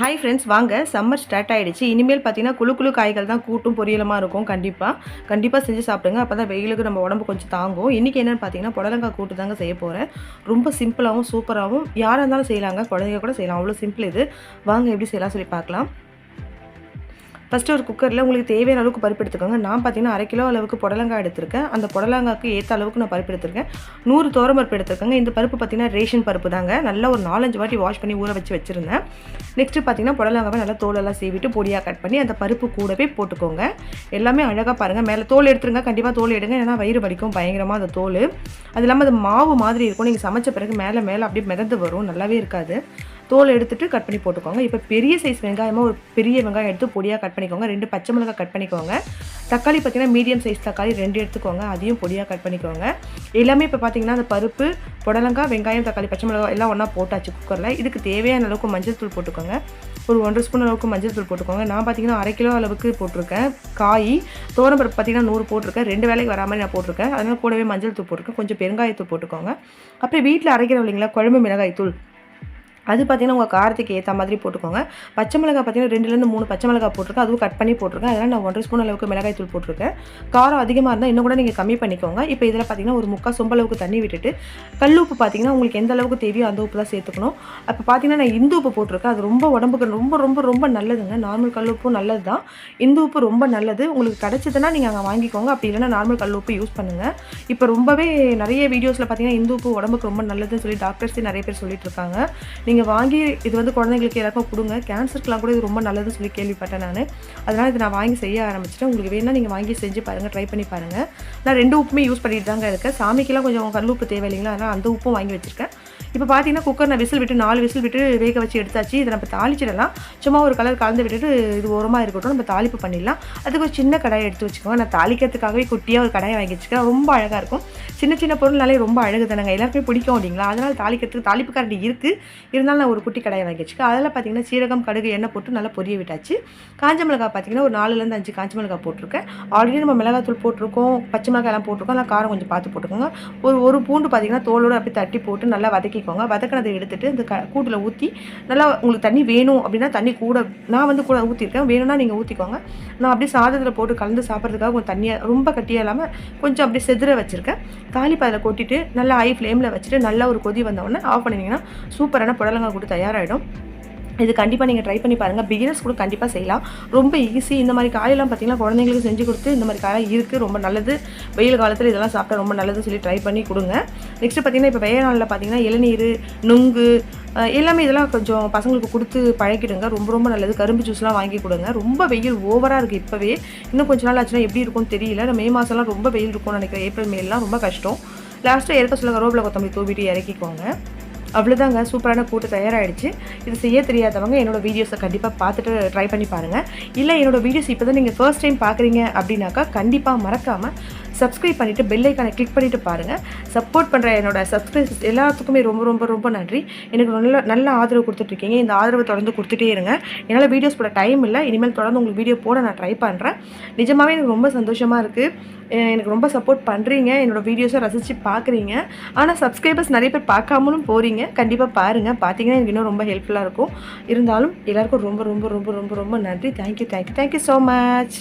Hi friends வாங்க. Summer start ஆகிடுச்சு இனிமேல் பார்த்தீங்கன்னா குழு குழு காய்கள் தான் கூட்டும் பொரியலமாக இருக்கும். கண்டிப்பாக கண்டிப்பாக செஞ்சு சாப்பிடுங்க. அப்போ தான் வெயிலுக்கு நம்ம உடம்பு கொஞ்சம் தாங்கும். இன்றைக்கி என்னென்னு பார்த்தீங்கன்னா புடலங்காய் கூட்டு தாங்க செய்ய போகிறேன் ரொம்ப சிம்பிளாகவும் சூப்பராகவும் யாராக இருந்தாலும் செய்யலாங்க. குழந்தைங்க கூட செய்யலாம். அவ்வளோ சிம்பிள் இது. வாங்க எப்படி செய்யலாம் சொல்லி பார்க்கலாம். ஃபஸ்ட்டு ஒரு குக்கரில் உங்களுக்கு தேவையான அளவுக்கு பருப்பு எடுத்துக்கோங்க நான் பார்த்தீங்கன்னா அரை கிலோ அளவுக்கு புடலங்காய் எடுத்திருக்கேன். அந்த புடலங்காய்க்கு ஏற்ற அளவுக்கு நான் பருப்பு எடுத்திருக்கேன் நூறு தோரம் பருப்பு எடுத்திருக்கேங்க. இந்த பருப்பு பார்த்தீங்கன்னா ரேஷன் பருப்பு தாங்க நல்லா ஒரு நாலஞ்சு வாட்டி வாஷ் பண்ணி ஊற வச்சு வச்சுருந்தேன். நெக்ஸ்ட்டு பார்த்தீங்கன்னா புடலங்காவை நல்லா தோலெல்லாம் சீவிட்டு பொடியாக கட் பண்ணி அந்த பருப்பு கூடவே போட்டுக்கோங்க. எல்லாமே அழகாக பாருங்கள் மேலே தோல் எடுத்துருங்க. கண்டிப்பாக தோல் எடுங்க. ஏன்னா வயிறு வலிக்கும். பயங்கரமாக அந்த தோல். அது இல்லாமல் அது மாவு மாதிரி இருக்கும். நீங்கள் சமைச்ச பிறகு மேலே மேலே அப்படியே மிதந்து வரும். நல்லாவே இருக்காது. தோல் எடுத்துட்டு கட் பண்ணி போட்டுக்கோங்க. இப்போ பெரிய சைஸ் வெங்காயமாக ஒரு பெரிய வெங்காயம் எடுத்து பொடியாக கட் பண்ணிக்கோங்க. ரெண்டு பச்சை மிளகாய் கட் பண்ணிக்கோங்க. தக்காளி பார்த்தீங்கன்னா மீடியம் சைஸ் தக்காளி ரெண்டு எடுத்துக்கோங்க. அதையும் பொடியாக கட் பண்ணிக்கோங்க. எல்லாமே இப்போ பார்த்தீங்கன்னா அந்த பருப்பு புடலங்காய் வெங்காயம் தக்காளி பச்சை மிளகாய் எல்லாம் ஒன்றா போட்டாச்சு குக்கரில் இதுக்கு தேவையான அளவுக்கு மஞ்சள் தூள் போட்டுக்கோங்க. ஒரு ஒன்றரை ஸ்பூன் அளவுக்கு மஞ்சள் தூள் போட்டுக்கோங்க. நான் பார்த்தீங்கன்னா அரை கிலோ அளவுக்கு போட்டிருக்கேன். காய் தோரம்பருப்பு பார்த்தீங்கன்னா நூறு போட்டிருக்கேன். ரெண்டு வேலைக்கு வரா மாதிரி நான் போட்டிருக்கேன். அதனால் கூடவே மஞ்சள் தூள் போட்டிருக்கேன் கொஞ்சம் பெருங்காயத்தூள் போட்டுக்கோங்க. அப்புறம் வீட்டில் அரைக்கிறோம் இல்லைங்களா? குழம்பு மிளகாய் தூள் அது பார்த்தீங்கன்னா உங்கள் காரத்துக்கு ஏற்ற மாதிரி போட்டுக்கோங்க. பச்சை மிளகாய் பார்த்தீங்கன்னா ரெண்டுலேருந்து மூணு பச்சை மிளகாய் போட்டிருக்கேன். அதுவும் கட் பண்ணி போட்டிருக்கேன். அதனால் நான் ஒன்றரை ஸ்பூன் அளவுக்கு மிளகாய் தூள் போட்டிருக்கேன். காரம் அதிகமாக இருந்தால் இன்னும் கூட நீங்கள் கம்மி பண்ணிக்கோங்க. இப்போ இதில் பார்த்தீங்கன்னா ஒரு முக்கால் சொம்பளவுக்கு தண்ணி விட்டுட்டு கல் உப்பு பார்த்தீங்கன்னா உங்களுக்கு எந்த அளவுக்கு தேவையோ அந்த உப்பு தான் சேர்த்துக்கணும். அப்போ பார்த்தீங்கன்னா நான் இந்து உப்பு போட்டிருக்கேன். அது ரொம்ப உடம்புக்கு ரொம்ப ரொம்ப ரொம்ப நல்லதுங்க. நார்மல் கல் உப்பும் நல்லது தான். இந்து உப்பு ரொம்ப நல்லது. உங்களுக்கு கிடச்சதுன்னா நீங்கள் அங்கே வாங்கிக்கோங்க. அப்படி இல்லைன்னா நார்மல் கல் உப்பு யூஸ் பண்ணுங்கள் இப்போ ரொம்பவே நிறைய வீடியோஸில் பார்த்தீங்கன்னா இந்து உப்பு உடம்புக்கு ரொம்ப நல்லதுன்னு சொல்லி டாக்டர்ஸே நிறைய பேர் சொல்லிட்டு இருக்காங்க. நீங்கள் வாங்கி இது வந்து குழந்தைங்களுக்கு எல்லாருக்கும் கொடுங்க. கேன்சருக்குலாம் கூட இது ரொம்ப நல்லதுன்னு சொல்லி கேள்விப்பட்டேன் நான். அதனால் இது நான் வாங்கி செய்ய ஆரம்பிச்சிட்டேன். உங்களுக்கு வேணால் நீங்கள் வாங்கி செஞ்சு பாருங்கள் ட்ரை பண்ணி பாருங்கள் நான் ரெண்டு உப்புமே யூஸ் பண்ணிட்டு தாங்க இருக்கேன். சாமிக்கெல்லாம் கொஞ்சம் கல் உப்பு தேவை இல்லைங்களா? அதனால் அந்த உப்பும் வாங்கி வச்சுருக்கேன். இப்போ பார்த்தீங்கன்னா குக்கர் நான் விசில் விட்டு நாலு விசில் விட்டு வேக வச்சு எடுத்தாச்சு. இதை நம்ம தாளிச்சிடலாம். சும்மா ஒரு கலர் கலந்து விட்டுட்டு இது ஓரமாக இருக்கட்டும். நம்ம தாளிப்பு பண்ணிடலாம். அதுக்கு ஒரு சின்ன கடாயை எடுத்து வச்சுக்கோங்க. நான் தாளிக்கிறதுக்காகவே குட்டியாக ஒரு கடாயை வாங்கி வச்சுக்கேன் ரொம்ப அழகாக இருக்கும். சின்ன சின்ன பொருள்னாலே ரொம்ப அழகு தானங்க எல்லாருக்குமே பிடிக்கும் அப்படிங்களா? அதனால் தாளிக்கிறதுக்கு தாளிப்பு கரண்டி இருக்குது இருந்தாலும் நான் ஒரு குட்டி கடாயை வாங்கி வச்சுக்கேன். அதில் பார்த்தீங்கன்னா சீரகம் கடுகு எண்ணெய் போட்டு நல்லா பொரிய விட்டாச்சு. காஞ்ச மிளகாய் பார்த்தீங்கன்னா ஒரு நாலுலேருந்து அஞ்சு காஞ்ச மிளகாய் போட்டிருக்கேன். ஆல்ரெடி நம்ம மிளகாத்தூள் போட்டிருக்கோம் பச்சை மிளகாயெல்லாம் போட்டிருக்கோம். நல்லா காரம் கொஞ்சம் பார்த்து போட்டுக்கோங்க. ஒரு ஒரு பூண்டு பார்த்தீங்கன்னா தோலோடு அப்படியே தட்டி போட்டு நல்லா வதக்கிக்கோங்க. வதக்கினதை எடுத்துகிட்டு இந்த க கூட்டில் ஊற்றி நல்லா உங்களுக்கு தண்ணி வேணும் அப்படின்னா தண்ணி கூட நான் வந்து கூட ஊற்றிருக்கேன் வேணும்னா நீங்கள் ஊற்றிக்கோங்க நான் அப்படியே சாதத்தில் போட்டு கலந்து சாப்பிட்றதுக்காக கொஞ்சம் தண்ணியாக ரொம்ப கட்டியாக இல்லாமல் கொஞ்சம் அப்படியே செதுற வச்சுருக்கேன். தாளிப்பு அதில் கொட்டிட்டு நல்லா ஹை ஃப்ளேமில் வச்சுட்டு நல்லா ஒரு கொதி வந்தவொடனே ஆஃப் பண்ணிங்கன்னா சூப்பரான புடலங்காய் கூட தயாராகிடும் இது கண்டிப்பாக நீங்கள் ட்ரை பண்ணி பாருங்கள் பிகினர்ஸ் கூட கண்டிப்பாக செய்யலாம். ரொம்ப ஈஸி இந்த மாதிரி காயெல்லாம் பார்த்தீங்கன்னா குழந்தைங்களுக்கு செஞ்சு கொடுத்து இந்த மாதிரி காயெல்லாம் இருக்குது ரொம்ப நல்லது. வெயில் காலத்தில் இதெல்லாம் சாப்பிட்டா ரொம்ப நல்லதுன்னு சொல்லி ட்ரை பண்ணி கொடுங்க. நெக்ஸ்ட்டு பார்த்தீங்கன்னா இப்போ வெயில் நாளில் பார்த்தீங்கன்னா இளநீர் நுங்கு எல்லாமே இதெல்லாம் கொஞ்சம் பசங்களுக்கு கொடுத்து பழக்கிடுங்க ரொம்ப ரொம்ப நல்லது. கரும்பு ஜூஸ்லாம் வாங்கி கொடுங்க. ரொம்ப வெயில் ஓவராக இருக்குது இப்போவே. இன்னும் கொஞ்ச நாள் ஆச்சுன்னா எப்படி இருக்கும்னு தெரியல. மே மாதம்லாம் ரொம்ப வெயில் இருக்கும்னு நினைக்கிறேன். ஏப்ரல் மேலாம் ரொம்ப கஷ்டம். லாஸ்ட்டாக இறக்க சொல்ல கருவேப்பிலை கொத்தமல்லி தூவிட்டு இறக்கிக்கோங்க. அவ்வளோதாங்க சூப்பரான கூட்டு தயாராகிடுச்சு இது செய்ய தெரியாதவங்க என்னோடய வீடியோஸை கண்டிப்பாக பார்த்துட்டு ட்ரை பண்ணி பாருங்கள் இல்லை என்னோடய வீடியோஸ் இப்போ தான் நீங்கள் ஃபர்ஸ்ட் டைம் பார்க்குறீங்க அப்படின்னாக்கா கண்டிப்பாக மறக்காமல் சப்ஸ்கிரைப் பண்ணிவிட்டு பெல் ஐக்கானை கிளிக் பண்ணிவிட்டு பாருங்கள் சப்போர்ட் பண்ணுற என்னோடய சப்ஸ்கிரைபர்ஸ் எல்லாத்துக்குமே ரொம்ப ரொம்ப ரொம்ப நன்றி. எனக்கு நல்ல நல்ல ஆதரவு கொடுத்துட்ருக்கீங்க. இந்த ஆதரவு தொடர்ந்து கொடுத்துட்டே இருங்க. என்னால் வீடியோஸ் போட டைம் இல்லை. இனிமேல் தொடர்ந்து உங்களுக்கு வீடியோ போட நான் ட்ரை பண்ணுறேன் நிஜமாகவே எனக்கு ரொம்ப சந்தோஷமாக இருக்குது எனக்கு ரொம்ப சப்போர்ட் பண்ணுறீங்க என்னோடய வீடியோஸை ரசித்து பார்க்குறீங்க. ஆனால் சப்ஸ்கிரைபர்ஸ் நிறைய பேர் பார்க்காமலும் போகிறீங்க கண்டிப்பாக பாருங்கள் பார்த்தீங்கன்னா எனக்கு இன்னும் ரொம்ப ஹெல்ப்ஃபுல்லாக இருக்கும். இருந்தாலும் எல்லாருக்கும் ரொம்ப ரொம்ப ரொம்ப ரொம்ப ரொம்ப நன்றி. Thank you thank you thank you so much